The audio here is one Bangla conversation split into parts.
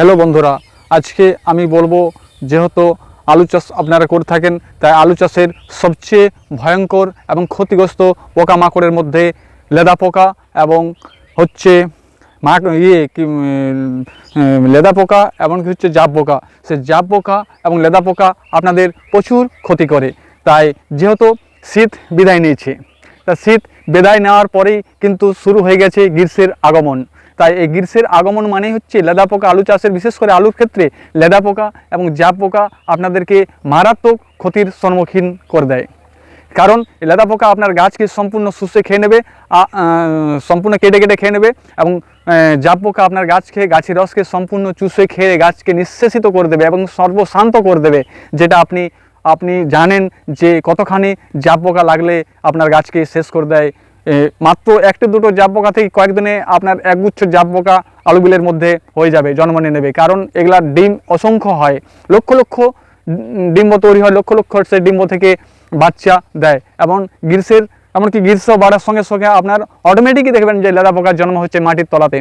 হ্যালো বন্ধুরা, আজকে আমি বলব যেহেতু আলু চাষ আপনারা করে থাকেন, তাই আলু চাষের সবচেয়ে ভয়ঙ্কর এবং ক্ষতিগ্রস্ত পোকামাকড়ের মধ্যে লেদা পোকা এবং হচ্ছে মা ইয়ে কি লেদা পোকা এবং কি হচ্ছে জাব পোকা। সে জাব পোকা এবং লেদা পোকা আপনাদের প্রচুর ক্ষতি করে। তাই যেহেতু শীত বিদায় নিয়েছে, তা শীত বিদায় নেওয়ার পরেই কিন্তু শুরু হয়ে গেছে গ্রীষ্মের আগমন। তাই এই গ্রীষ্মের আগমন মানেই হচ্ছে লেদা পোকা, আলু চাষের বিশেষ করে আলুর ক্ষেত্রে লেদা পোকা এবং জাব পোকা আপনাদেরকে মারাত্মক ক্ষতির সম্মুখীন করে দেয়। কারণ লেদা পোকা আপনার গাছকে সম্পূর্ণ শুষে খেয়ে নেবে সম্পূর্ণ কেটে কেটে খেয়ে নেবে এবং জাব পোকা আপনার গাছকে, গাছের রসকে সম্পূর্ণ চুষে খেয়ে গাছকে নিঃশেষিত করে দেবে এবং সর্বশান্ত করে দেবে, যেটা আপনি আপনি জানেন যে কতখানি জাব পোকা লাগলে আপনার গাছকে শেষ করে দেয় মাত্র একটি দুটো জাব পোকা থেকে কয়েকদিনে আপনার একগুচ্ছ জাব পোকা আলু বিলের মধ্যে হয়ে যাবে, জন্ম নিয়ে নেবে। কারণ এগুলার ডিম অসংখ্য হয়। লক্ষ লক্ষ ডিম্ব তৈরি হয়, লক্ষ লক্ষ সে ডিম্ব থেকে বাচ্চা দেয়। এবং গ্রীষ্মের, এমনকি গ্রীষ্ম বাড়ার সঙ্গে সঙ্গে আপনার অটোমেটিকই দেখবেন যে লেদা পোকার জন্ম হচ্ছে মাটির তলাতে।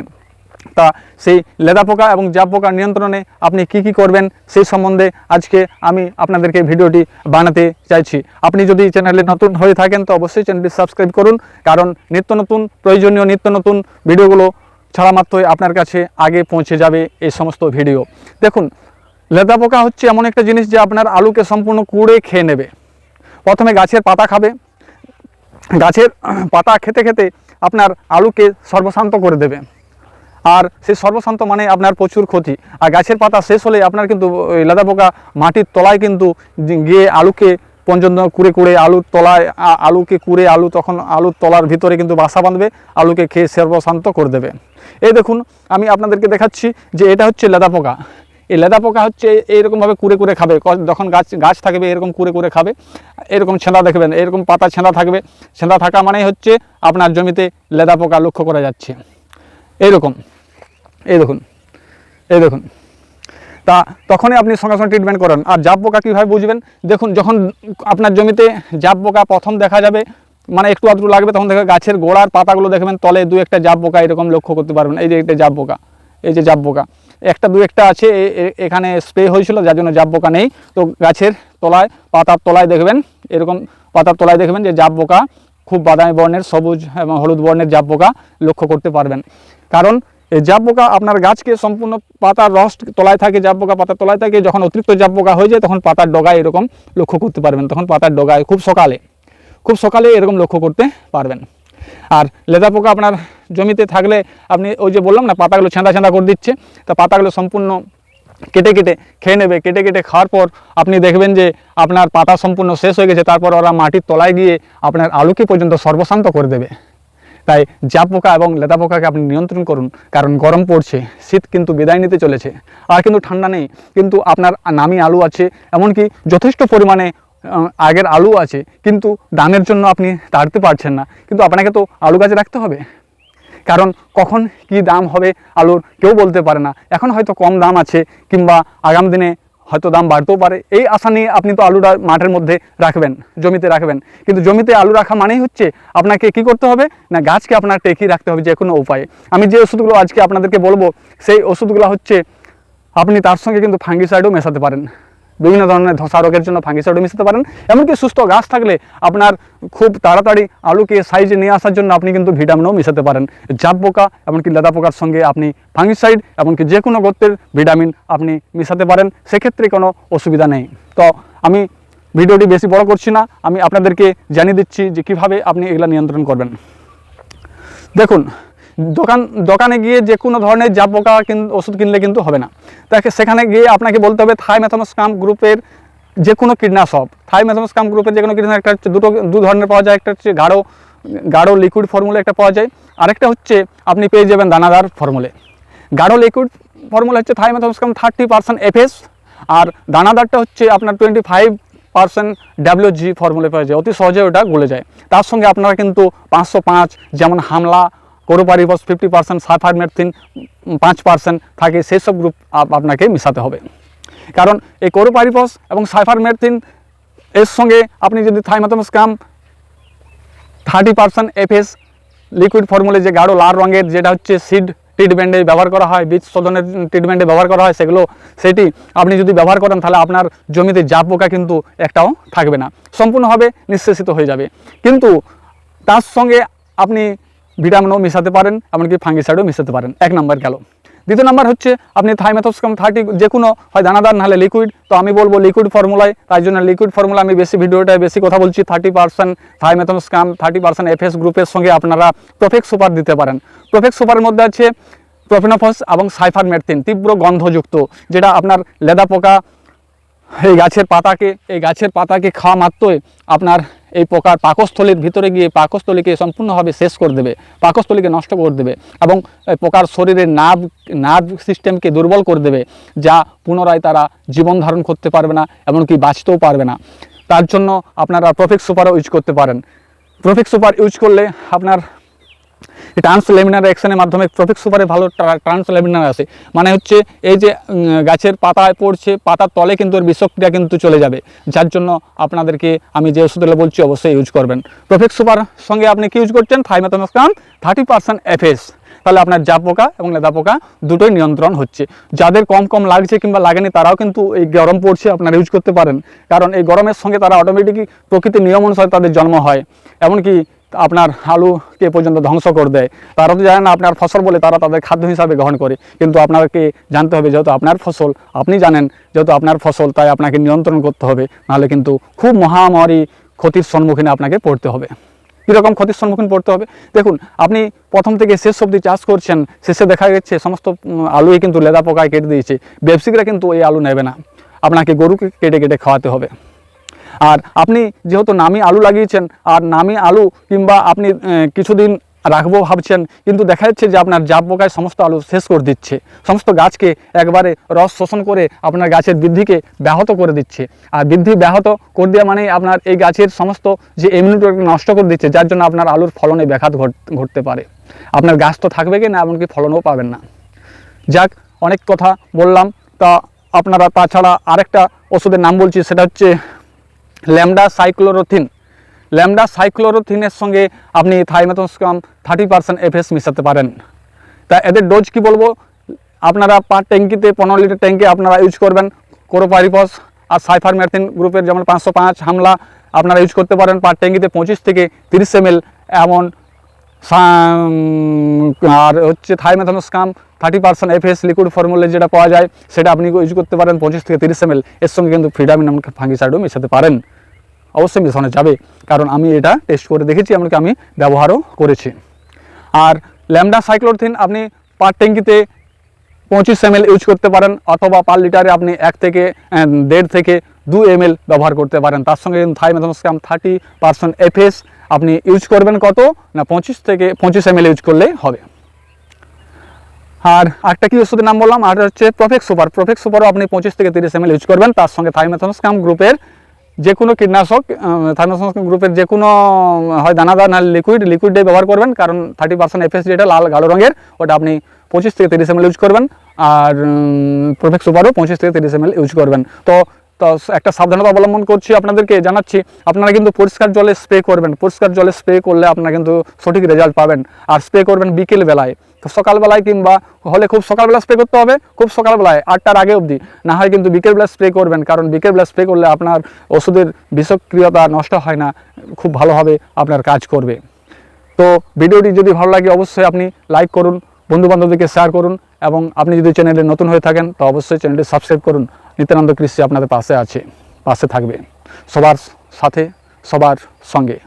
তা সেই লেদা পোকা এবং জাব পোকার নিয়ন্ত্রণে আপনি কি কি করবেন সেই সম্বন্ধে আজকে আমি আপনাদেরকে ভিডিওটি বানাতে চাইছি। আপনি যদি চ্যানেলে নতুন হয়ে থাকেন তো অবশ্যই চ্যানেলটি সাবস্ক্রাইব করুন, কারণ নিত্য নতুন, প্রয়োজনীয় নিত্য নতুন ভিডিওগুলো ছাড়া মাত্রই আপনার কাছে আগে পৌঁছে যাবে এই সমস্ত ভিডিও। দেখুন, লেদা পোকা হচ্ছে এমন একটা জিনিস যে আপনার আলুকে সম্পূর্ণ কুড়ে খেয়ে নেবে। প্রথমে গাছের পাতা খাবে। গাছের পাতা খেতে খেতে আপনার আলুকে সর্বশান্ত করে দেবে। আর সেই সর্বশান্ত মানে আপনার প্রচুর ক্ষতি। আর গাছের পাতা শেষ হলে আপনার কিন্তু লেদা পোকা মাটির তলায় কিন্তু গিয়ে আলুকে পর্যন্ত কুড়ে কুড়ে আলুর তলায় আলুকে কুড়ে আলু তখন আলুর তলার ভিতরে কিন্তু বাসা বাঁধবে, আলুকে খেয়ে সর্বশান্ত করে দেবে। এই দেখুন, আমি আপনাদেরকে দেখাচ্ছি যে এটা হচ্ছে লেদা পোকা। এই লেদা পোকা হচ্ছে এইরকমভাবে কুড়ে কুড়ে খাবে। যখন গাছ গাছ থাকবে এরকম কুড়ে কুড়ে খাবে। এরকম ছেঁদা দেখবেন, এরকম পাতা ছেঁদা থাকবে। ছেঁদা থাকা মানেই হচ্ছে আপনার জমিতে লেদা পোকা লক্ষ্য করা যাচ্ছে। এইরকম এই দেখুন এই দেখুন। তা তখনই আপনি সঙ্গে সঙ্গে ট্রিটমেন্ট করেন। আর জাব পোকা কীভাবে বুঝবেন? দেখুন, যখন আপনার জমিতে জাব পোকা প্রথম দেখা যাবে মানে একটু আধটু লাগবে, তখন দেখবে গাছের গোড়ার পাতাগুলো দেখবেন, তলে দু একটা জাব পোকা এরকম লক্ষ্য করতে পারবেন। এই যে একটা জাব পোকা, এই যে জাব পোকা। একটা, দু একটা আছে এখানে স্প্রে হয়েছিল, যার জন্য জাব পোকা নেই। তো গাছের তলায়, পাতার তলায় দেখবেন, এরকম পাতার তলায় দেখবেন যে জাব পোকা খুব বাদামি বর্ণের, সবুজ এবং হলুদ বর্ণের জাব পোকা লক্ষ্য করতে পারবেন। কারণ এই জাব পোকা আপনার গাছকে সম্পূর্ণ পাতার রস তলায় থাকে, জাব পোকা পাতার তলায় থাকে, যখন অতিরিক্ত জাব পোকা হয়ে যায়, তখন পাতার ডগায় এরকম লক্ষ্য করতে পারবেন। তখন পাতার ডগায় খুব সকালে খুব সকালে এরকম লক্ষ্য করতে পারবেন। আর লেদা পোকা আপনার জমিতে থাকলে আপনি ওই যে বললাম না, পাতাগুলো ছেঁদা ছেঁদা করে দিচ্ছে, তা পাতাগুলো সম্পূর্ণ কেটে কেটে খেয়ে নেবে, কেটে কেটে খাওয়ার পর আপনি দেখবেন যে আপনার পাতা সম্পূর্ণ শেষ হয়ে গেছে, তারপর ওরা মাটির তলায় গিয়ে আপনার আলুকে পর্যন্ত সর্বশান্ত করে দেবে। তাই জাপ পোকা এবং লেদা পোকাকে আপনি নিয়ন্ত্রণ করুন, কারণ গরম পড়ছে, শীত কিন্তু বিদায় নিতে চলেছে। আর কিন্তু ঠান্ডা নেই, কিন্তু আপনার নামি আলু আছে, এমনকি যথেষ্ট পরিমাণে আগের আলু আছে, কিন্তু দামের জন্য আপনি তাড়তে পারছেন না। কিন্তু আপনাকে তো আলু গাছে রাখতে হবে। কারণ কখন কি দাম হবে, আলুর কেউ বলতে পারে না। এখন হয়তো কম দাম আছে, কিংবা আগাম দিনে হয়তো দাম বাড়তেও পারে। এই আশা নিয়ে আপনি তো আলুটা মাঠের মধ্যে রাখবেন, জমিতে রাখবেন। কিন্তু জমিতে আলু রাখা মানেই হচ্ছে আপনাকে কি করতে হবে? না, গাছকে আপনার টেকি রাখতে হবে যে কোনো উপায়ে। আমি যে ওষুধগুলো আজকে আপনাদেরকে বলব, সেই ওষুধগুলো হচ্ছে আপনি তার সঙ্গে কিন্তু ফাঙ্গিসাইডও মেশাতে পারেন। বিভিন্ন ধরনের ধসা রোগের জন্য ফাঙ্গিসাইডও মিশাতে পারেন। এমনকি সুস্থ গাছ থাকলে আপনার খুব তাড়াতাড়ি আলুকে সাইজে নিয়ে আসার জন্য আপনি কিন্তু ভিটামিনও মেশাতে পারেন। জাব পোকা, এমনকি লেদা পোকার সঙ্গে আপনি ফাঙ্গিসাইড, এমনকি যে কোনো গর্তের ভিটামিন আপনি মেশাতে পারেন। সেক্ষেত্রে কোনো অসুবিধা নেই। তো আমি ভিডিওটি বেশি বড় করছি না। আমি আপনাদেরকে জানিয়ে দিচ্ছি যে কীভাবে আপনি এগুলা নিয়ন্ত্রণ করবেন। দেখুন দোকান, দোকানে গিয়ে যে কোনো ধরনের জাব পোকা ওষুধ কিনলে কিন্তু হবে না। তাকে সেখানে গিয়ে আপনাকে বলতে হবে, থাই ম্যাথামোস্কাম গ্রুপের যে কোনো কীটনাশক, থাই ম্যাথামোস্কাম গ্রুপের যে কোনো কীটনাশক, একটা হচ্ছে দুটো, দু ধরনের পাওয়া যায়, একটা হচ্ছে গাঢ় গাঢ় লিকুইড ফর্মুলা একটা পাওয়া যায়, আরেকটা হচ্ছে আপনি পেয়ে যাবেন দানাদার ফর্মুলে গাঢ় লিকুইড ফর্মুলা হচ্ছে thiamethoxam thirty percent FS আর দানাদারটা হচ্ছে আপনার twenty five percent WG formula পাওয়া যায়, অতি সহজে ওটা গলে যায়। তার সঙ্গে আপনারা কিন্তু পাঁচশো পাঁচ যেমন হামলা কোরোপারিবস ফিফটি পার্সেন্ট সালফার মেথিন পাঁচ পার্সেন্ট থাকে সেই সব গ্রুপ আপনাকে মিশাতে হবে। কারণ এই কোরোপারিবস এবং সালফার মেথিন এর সঙ্গে আপনি যদি থাইমাতমস্কাম থার্টি পার্সেন্ট এফএস লিকুইড ফর্মুলে যে গাঢ় লাল রঙের, যেটা হচ্ছে সিড ট্রিটমেন্টে ব্যবহার করা হয়, বীজ শোধনের ট্রিটমেন্টে ব্যবহার করা হয়, সেগুলো, সেটি আপনি যদি ব্যবহার করেন, তাহলে আপনার জমিতে যা পোকা কিন্তু একটাও থাকবে না। সম্পূর্ণভাবে নিঃশেষিত হয়ে যাবে। কিন্তু তার সঙ্গে আপনি ভিটামিনও মেশাতে পারেন, এমনকি ফাঙ্গিসাইডও মেশাতে পারেন। এক নাম্বার গেল। দ্বিতীয় নাম্বার হচ্ছে, আপনি থাইমেথোস্কাম থার্টি যে কোনো হয় দানাদার, নাহলে লিকুইড তো আমি বলব লিকুইড ফর্মুলায় তাই জন্য লিকুইড ফর্মুলা আমি বেশি ভিডিওটায় বেশি কথা বলছি। থার্টি পার্সেন্ট থাইমেথোস্কাম থার্টি পার্সেন্ট এফএস গ্রুপের সঙ্গে আপনারা প্রফেক্ট সুপার দিতে পারেন। প্রফেক্ট সুপারের মধ্যে আছে প্রফেনোফস এবং সাইফার মেরতিন তীব্র গন্ধযুক্ত, যেটা আপনার লেদা পোকা এই গাছের পাতাকে, এই গাছের পাতাকে খাওয়া মাত্রই আপনার এই পোকার পাকস্থলীর ভিতরে গিয়ে পাকস্থলীকে সম্পূর্ণভাবে শেষ করে দেবে, পাকস্থলীকে নষ্ট করে দেবে এবং পোকার শরীরের নার্ভ নার্ভ সিস্টেমকে দুর্বল করে দেবে, যা পুনরায় তারা জীবন ধারণ করতে পারবে না এমনকি বাঁচতেও পারবে না। তার জন্য আপনারা প্রফেক্ট সুপারও ইউজ করতে পারেন। প্রফেক্ট সুপার ইউজ করলে আপনার ট্রান্সলেমিনার অ্যাকশনের মাধ্যমে প্রফেক্ট সুপারে ভালো ট্রান্স ট্রান্সলেমিনার আসে মানে হচ্ছে এই যে গাছের পাতায় পড়ছে, পাতার তলে কিন্তু এর বিষক্রিয়া কিন্তু চলে যাবে। যার জন্য আপনাদেরকে আমি যে ওষুধগুলো বলছি অবশ্যই ইউজ করবেন। প্রফেক্ট সুপার সঙ্গে আপনি কি ইউজ করছেন? থাইমাতনস্কাম থার্টি পার্সেন্ট এফএস। তাহলে আপনার জাপ পোকা এবং লেদা পোকা দুটোই নিয়ন্ত্রণ হচ্ছে। যাদের কম কম লাগছে কিংবা লাগেনি, তারাও কিন্তু এই গরম পড়ছে, আপনারা ইউজ করতে পারেন। কারণ এই গরমের সঙ্গে তারা অটোমেটিকই প্রকৃতির নিয়ম অনুসারে তাদের জন্ম হয়। এমনকি আপনার আলুকে পর্যন্ত ধ্বংস করে দেয়। তারা তো জানে না আপনার ফসল বলে তারা তাদের খাদ্য হিসাবে গ্রহণ করে। কিন্তু আপনাকে জানতে হবে যেহেতু আপনার ফসল, আপনি জানেন যেহেতু আপনার ফসল, তাই আপনাকে নিয়ন্ত্রণ করতে হবে। নাহলে কিন্তু খুব মহামারী ক্ষতির সম্মুখীনে আপনাকে পড়তে হবে। কীরকম ক্ষতির সম্মুখীন পড়তে হবে? দেখুন, আপনি প্রথম থেকে শেষ অবধি চাষ করছেন, শেষে দেখা যাচ্ছে সমস্ত আলুই কিন্তু লেদা পোকায় কেটে দিয়েছে। ব্যবসায়িকরা কিন্তু এই আলু নেবে না। আপনাকে গরুকে কেটে কেটে খাওয়াতে হবে। আর আপনি যেহেতু নামি আলু লাগিয়েছেন, আর নামি আলু কিংবা আপনি কিছুদিন রাখব ভাবছেন, কিন্তু দেখা যাচ্ছে যে আপনার জাপ পোকায় সমস্ত আলু শেষ করে দিচ্ছে। সমস্ত গাছকে একবারে রস শোষণ করে আপনার গাছের বৃদ্ধিকে ব্যাহত করে দিচ্ছে। আর বৃদ্ধি ব্যাহত করে দেওয়া মানে আপনার এই গাছের সমস্ত যে ইমিউনিটি নষ্ট করে দিচ্ছে, যার জন্য আপনার আলুর ফলনে ব্যাঘাত ঘট- ঘটতে পারে। আপনার গাছ তো থাকবে কি না, এমনকি ফলনও পাবেন না। যাক, অনেক কথা বললাম। তা আপনারা তাছাড়া আরেকটা ওষুধের নাম বলছি, সেটা হচ্ছে ল্যামডা সাইক্লোরোথিন। ল্যামডা সাইক্লোরোথিনের সঙ্গে আপনি থাইমেথোস্কাম থার্টি পার্সেন্ট এফএস মিশাতে পারেন। তা এদের ডোজ কি বলব? আপনারা পাঁচ ট্যাঙ্কিতে, পনেরো লিটার ট্যাঙ্কে আপনারা ইউজ করবেন কোরোপারিপস আর সাইফার ম্যাথিন গ্রুপের যেমন পাঁচশো পাঁচ হামলা আপনারা ইউজ করতে পারেন। পার ট্যাঙ্কিতে পঁচিশ থেকে তিরিশ এম এমন আর হচ্ছে থাইমেথানোস্কাম, থার্টি পার্সেন্ট এফএস লিকুইড ফর্মুলে যেটা পাওয়া যায়, সেটা আপনি ইউজ করতে পারেন পঁচিশ থেকে তিরিশ এম এর সঙ্গে কিন্তু ফ্রিডামিন এবং ফাঙ্গিসাইডও মেশাতে পারেন। অবশ্যই মেশানো যাবে, কারণ আমি এটা টেস্ট করে দেখেছি, এমনকি আমি ব্যবহারও করেছি। আর ল্যামডা সাইক্লোরথিন আপনি পার ট্যাঙ্কিতে পঁচিশ এম ইউজ করতে পারেন, অথবা পার লিটারে আপনি এক থেকে দেড় থেকে দু এম ব্যবহার করতে পারেন। তার সঙ্গে কিন্তু থাইমেথনস্কাম থার্টি পার্সেন্ট এফএস আপনি ইউজ করবেন কত? না, পঁচিশ থেকে, পঁচিশ এম ইউজ করলেই হবে। আর একটা কি ওষুধের নাম বললাম? আর হচ্ছে প্রফেক্ট সুপার প্রফেক্ট সুপারও আপনি পঁচিশ থেকে তিরিশ এম ইউজ করবেন। তার সঙ্গে থাইমেথনস্কাম গ্রুপের যে কোনো কীটনাশক থাইমেথনস্কাম গ্রুপের যে কোনো হয় দানাদার না লিকুইড লিকুইড দিয়ে ব্যবহার করবেন। কারণ থার্টি পার্সেন্ট এফএস যেটা লাল কালো রঙের, ওটা আপনি পঁচিশ থেকে তিরিশ এম ইউজ করবেন। আর প্রফেক্ট সুপারও পঁচিশ থেকে তিরিশ এম ইউজ করবেন। তো তো একটা সাবধানতা অবলম্বন করছি আপনাদেরকে, জানাচ্ছি, আপনারা কিন্তু পরিষ্কার জলে স্প্রে করবেন, পরিষ্কার জলে স্প্রে করলে আপনারা কিন্তু সঠিক রেজাল্ট পাবেন। আর স্প্রে করবেন বিকেল বেলায়। তো সকালবেলায় কিংবা হলে খুব সকালবেলা স্প্রে করতে হবে, খুব সকালবেলায়, আটটার আগে অবধি। না হয় কিন্তু বিকেলবেলা স্প্রে করবেন, কারণ বিকেলবেলা স্প্রে করলে আপনার ওষুধের বিষক্রিয়তা নষ্ট হয় না, খুব ভালোভাবে আপনার কাজ করবে। তো ভিডিওটি যদি ভালো লাগে অবশ্যই আপনি লাইক করুন বন্ধু বান্ধবদেরকে শেয়ার করুন, এবং আপনি যদি চ্যানেলে নতুন হয়ে থাকেন, তো অবশ্যই চ্যানেলটি সাবস্ক্রাইব করুন। নিত্যানন্দ কৃষি আপনাদের পাশে আছে পাশে থাকবে। সবার সাথে সবার সঙ্গে।